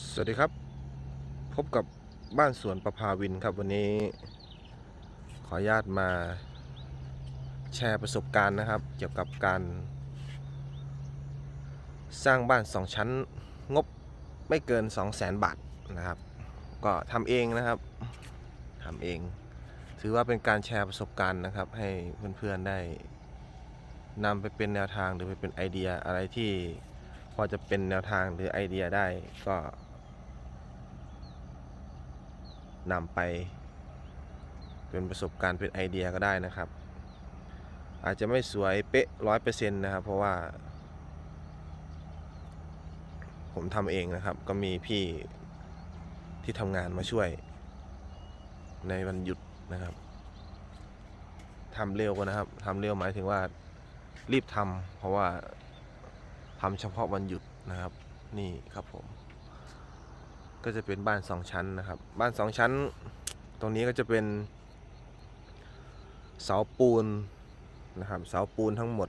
สวัสดีครับ พบกับบ้านสวนประภาวินครับวันนี้ ขออนุญาตมาแชร์ประสบการณ์นะครับ เกี่ยวกับการ สร้างบ้านสองชั้นงบไม่เกิน 2 0 0แสนบาทนะครับ ก็ทำเองนะครับทำเอง ถือว่าเป็นการแชร์ประสบการณ์นะครับ ให้เพื่อนๆได้นำไปเป็นแนวทางหรือไปเป็นไอเดียอะไรที่ พอจะเป็นแนวทางหรือไอเดียได้ก็นำไป เป็นประสบการณ์เป็นไอเดียก็ได้นะครับ อาจจะไม่สวยเป๊ะร้อยเปอร์เซ็นต์นะครับ เพราะว่า ผมทำเองนะครับ ก็มีพี่ที่ทำงานมาช่วย ในวันหยุดนะครับทำเร็วนะครับทำเร็วหมายถึงว่ารีบทำเพราะว่า ทำเฉพาะวันหยุดนะครับ นี่ครับผม ก็จะเป็นบ้านสองชั้นนะครับ บ้านสองชั้น ตรงนี้ก็จะเป็น เสาปูนนะครับ เสาปูนทั้งหมด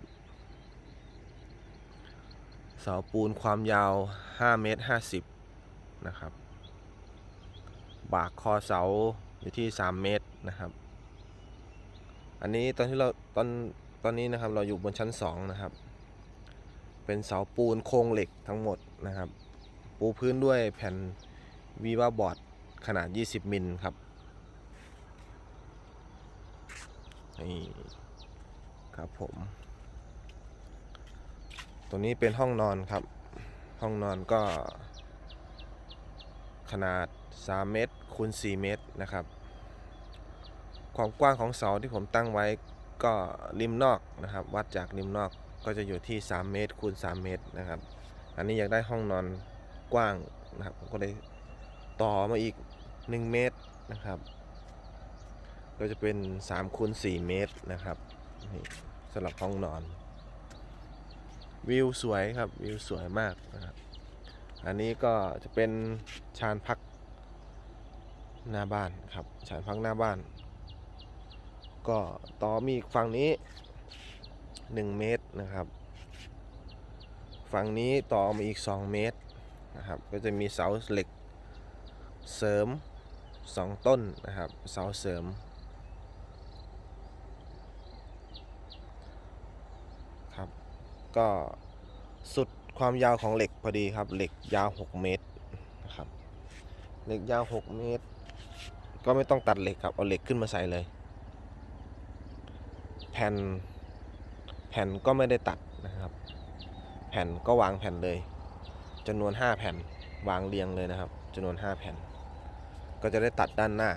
เสาปูนความยาว5เมตร50นะครับ บากคอเสาอยู่ที่ 3 เมตรนะครับ อันนี้ตอนที่เราตอนตอนนี้นะครับเราอยู่บนชั้น 2 นะครับ เป็นเสาปูนโครงเหล็กทั้งหมดนะครับ ปูพื้นด้วยแผ่นวีวาบอร์ดขนาด 20 มิลครับนี่ครับผมตรงนี้เป็นห้องนอนครับ ห้องนอนก็ ขนาด 3 เมตรคูณ 4 เมตรนะครับ ความกว้างของเสาที่ผมตั้งไว้ก็ริมนอกนะครับ วัดจากริมนอก ก็จะอยู่ที่ 3 เมตรคูณ 3 เมตรนะครับ อันนี้อยากได้ห้องนอนกว้างนะครับผมก็เลยต่อมาอีก 1 เมตรนะครับ ก็จะเป็น3คูณ4เมตรนะครับนี่สำหรับห้องนอน วิวสวยครับวิวสวยมากนะครับ อันนี้ก็จะเป็นชานพักหน้าบ้านครับชานพักหน้าบ้าน ก็ต่อมีอีกฝั่งนี้ 1 เมตรนะครับ ฝั่งนี้ต่อมาอีก 2 เมตรนะครับ ก็จะมีเสาเหล็กเสริม 2 ต้นนะครับ เสาเสริมครับ ก็สุดความยาวของเหล็กพอดีครับ เหล็กยาว 6 เมตรนะครับ เหล็กยาว 6 เมตร ก็ไม่ต้องตัดเหล็กครับ เอาเหล็กขึ้นมาใส่เลย แผ่น แผ่นก็ไม่ได้ตัดนะครับ แผ่นก็วางแผ่นเลยจำนวน 5 แผ่นวางเรียงเลยนะครับจำนวน 5 แผ่น ก็จะได้ตัดด้านหน้า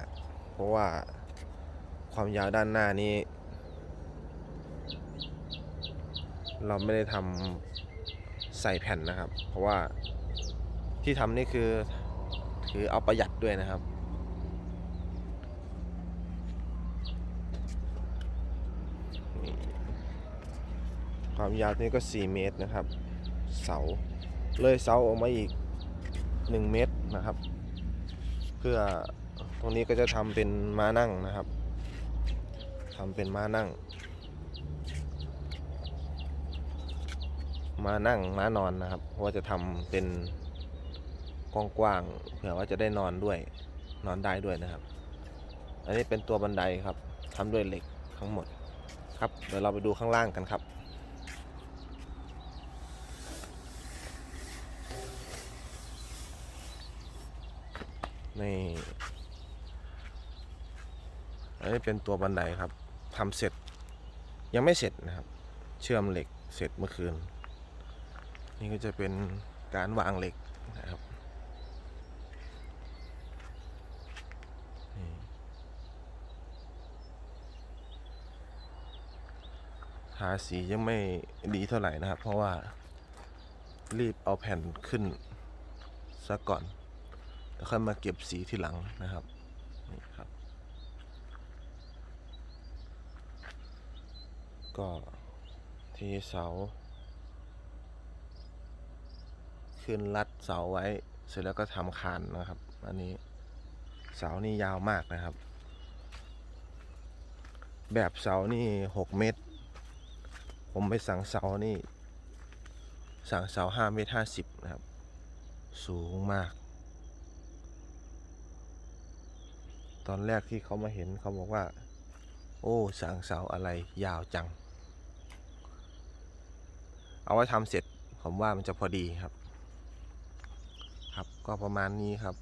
เพราะว่าความยาวด้านหน้านี้ เราไม่ได้ทำใส่แผ่นนะครับ เพราะว่าที่ทำนี่คือคือเอาประหยัดด้วยนะครับนี่ ความยาวนี่ก็ 4 เมตรนะครับ เสาเลยเสาออกมาอีก 1 เมตรนะครับ เพื่อตรงนี้ก็จะทำเป็นม้านั่งนะครับทำเป็นม้านั่ง ม้านั่งม้านอนนะครับเพราะว่าจะทำเป็นกว้างๆเผื่อว่าจะได้นอนด้วยนอนได้ด้วยนะครับ อันนี้เป็นตัวบันไดครับทำด้วยเหล็กทั้งหมดครับเดี๋ยวเราไปดูข้างล่างกันครับ นี่อันนี้เป็นตัวบันไดครับทำเสร็จยังไม่เสร็จนะครับ เชื่อมเหล็กเสร็จเมื่อคืน นี่ก็จะเป็นการวางเหล็กนะครับทาสียังไม่ดีเท่าไหร่นะครับ เพราะว่ารีบเอาแผ่นขึ้นซะก่อน แล้วค่อยมาเก็บสีที่หลังนะครับนี่ครับ ก็ที่เสา ขึ้นรัดเสาไว้เสร็จแล้วก็ทำคานนะครับ อันนี้เสานี่ยาวมากนะครับ แบบเสานี่หกเมตร ผมไปสั่งเสานี่ สั่งเสาห้าเมตรห้าสิบนะครับ สูงมาก ตอนแรกที่เขามาเห็นเขาบอกว่า โอ้สางเสาอะไรยาวจัง เอาไว้ทำเสร็จผมว่ามันจะพอดีครับ ครับก็ประมาณนี้ครับ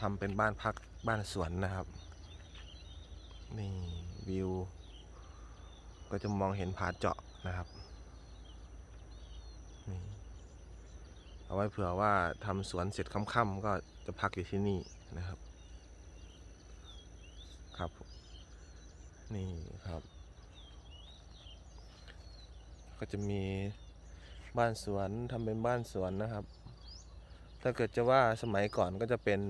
ทำเป็นบ้านพักบ้านสวนนะครับ นี่วิว ก็จะมองเห็นผาเจาะนะครับนี่เอาไว้เผื่อว่าทำสวนเสร็จค่ำๆก็จะพักอยู่ที่นี่นะครับ ครับ นี่ครับ ก็จะมีบ้านสวนทำเป็นบ้านสวนนะครับ ถ้าเกิดจะว่าสมัยก่อนก็จะเป็น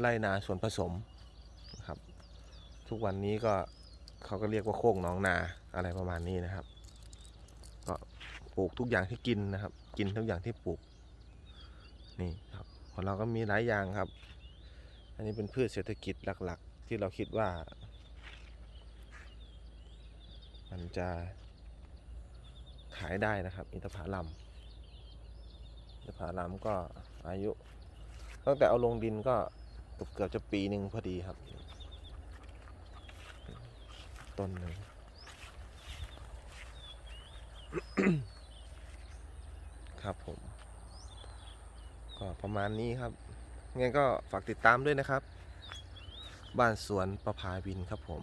ไรนาสวนผสมนะครับ ทุกวันนี้ก็เขาก็เรียกว่าโคกหนองนาอะไรประมาณนี้นะครับ ก็ปลูกทุกอย่างที่กินนะครับ กินทุกอย่างที่ปลูกนี่ครับของเราก็มีหลายอย่างครับ อันนี้เป็นพืชเศรษฐกิจหลักๆ ที่เราคิดว่า มันจะขายได้นะครับ อินทผลัมอินทผลัมก็อายุ ตั้งแต่เอาลงดินก็เกือบเกือบจะปีหนึ่งพอดีครับต้นหนึ่งครับผม ก็ประมาณนี้ครับ งั้นก็ฝากติดตามด้วยนะครับ บ้านสวนประภาวินครับผม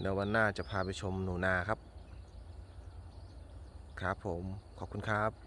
เดี๋ยววันหน้าจะพาไปชมหนูนาครับ ครับผมขอบคุณครับ